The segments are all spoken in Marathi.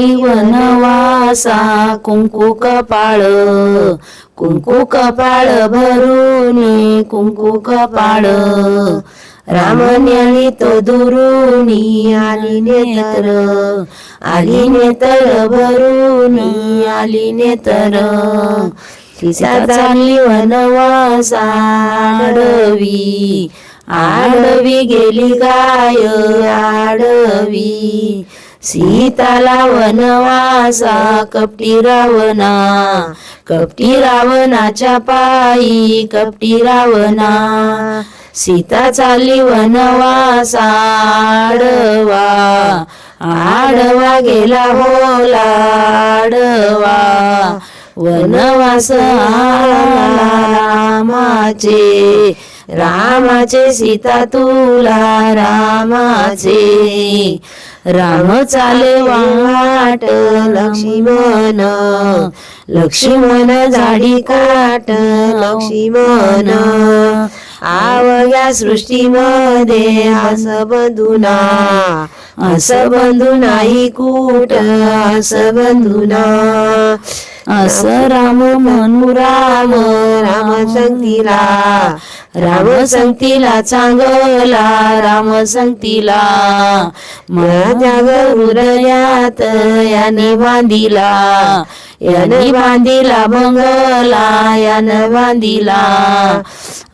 वनवासा कुंकू कपाळ. कुंकू कपाळ भरून कुंकू कपाळ. रामन्यानी तो दुरुनी आली नेतर. आली नेतर भरून आली नेतर. सीता चालली वनवास आडवी. आडवी गेली गाय आडवी. सीताला वनवासा कपटी रावणा कपटी रावणाच्या पायी कपटी रावणा सीता चालली वनवासा आडवा आडवा गेला होला आडवा. वनवास रामाचे रामाचे सीता तुला रामाचे. राम चाले वाट लक्ष्मण लक्ष्मण झाडी काट लक्ष्मण. आवया सृष्टीमध्ये हस बंधुना हस बंधू नाही कुट हस बंधुना. अस राम म्हणू राम राम संगतीला राम संगतीला चांगला राम संगतीला माझ्या हृदयात याने बांधिला. याने बांधिला बंगला यानं बांधिला.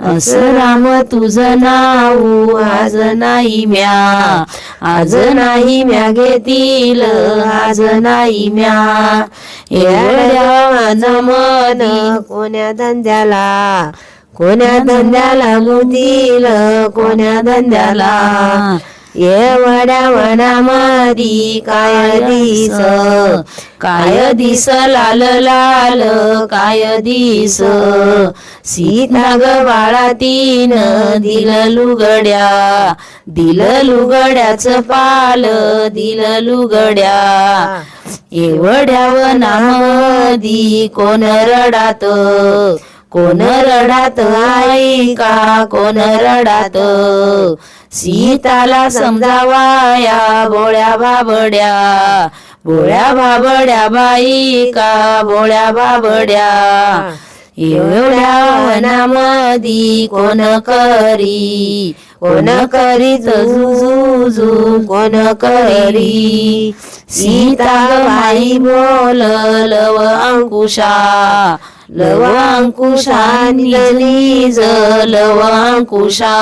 असं राम तुझं नाव आज नाही म्या. आज नाही म्या घेतील आज नाही म्या. एवढ्या मन कोण्या धंद्याला? कोण्या धंद्याला मोतील कोण्या धंद्याला? एवढ्या मारी काय दिस? काय दिस लाल लाल काय दिस? सीता ग बाळा तीन दिल लुगड्या दिल लुगड्याच पाल दिल लुगड्या. एवढ्या वनामधी कोण रडात? कोण रडात आई का? कोण रडात? सीताला समजावाया बोळ्या बाबड्या बोळ्या बाबड्या बाई का? बोळ्या बाबड्या एवढ्या वनामधी कोण करी? कोण करीत जुजू कोण करी? सीता बाई बोल अंकुशा. लव अंकुशा निज लव अंकुशा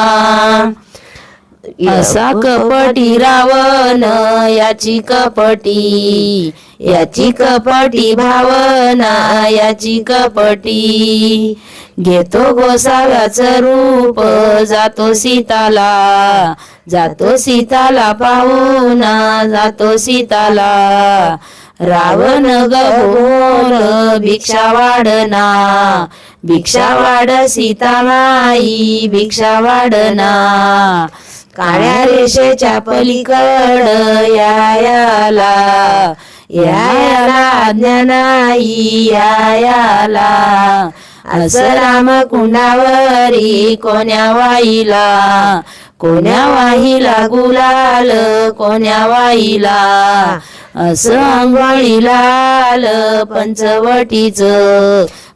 असा कपटी रावण याची कपटी याची कपटी भावना याची कपटी. घेतो गोसाव्याचं रूप जातो सीताला जातो सीताला पाहुणा जातो सीताला. रावण गबोल भिक्षा वाढना. भिक्षा वाढ सीतामाई भिक्षा वाढना. काळ्या रेषेच्या पलीकड यायाला. यायाला ज्ञानाई यायाला. असं राम कुंडावरी कोण्या वाईला? कोण्या वाहिला गुलाल कोण्या वाईला? असं लाल पंचवटीच.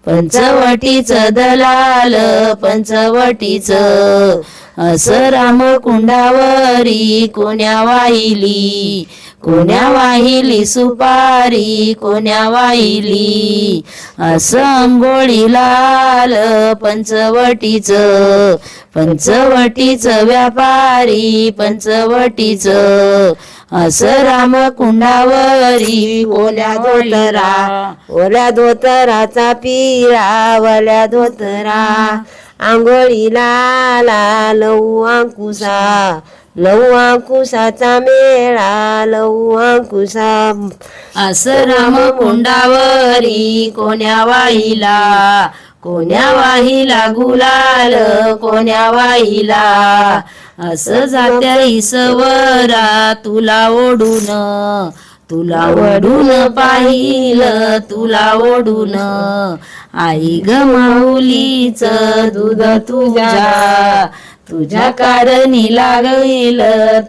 पंचवटीच दलाल पंचवटीच. असं राम कुंडावरी कोण्या वाहिली? कोण्या वाहिली सुपारी? कोण्या वाहिली? असं लाल पंचवटीच. पंचवटीच व्यापारी पंचवटीच. असं राम कुंडावरी ओल्या धोतरा ओल्या धोतराचा पिरा वल्या धोतरा. आंघोळीला लऊ अंकुशा लऊ अंकुशाचा मेळा लऊ अंकुशा. असं राम कुंडावरी कोण्या वाहिला कोण्या वाहिला गुलाल कोण्या वाहिला. असं जात्या इसवरा तुला ओढून तुला ओढून पाहिलं तुला ओढून. आई ग माऊलीच दूध तुझ्या तुझ्या कारणी लागेल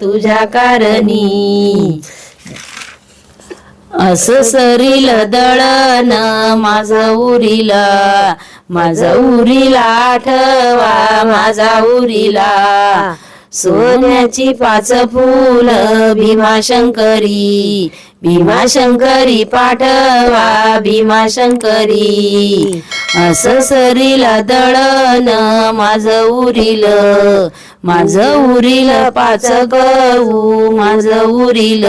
तुझ्या कारणी. असं सरील दळण माझं उरीला माझ उरीला आठवा माझा उरीला. सोन्याची पाच फुल भीमाशंकरी भीमाशंकरी पाठवा भीमाशंकरी असं सरीला दळण माझं उरील. माझं उरील पाच गहू माझं उरील.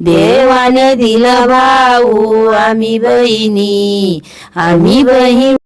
देवाने दिलं भाऊ आम्ही बहिणी. आम्ही बहीण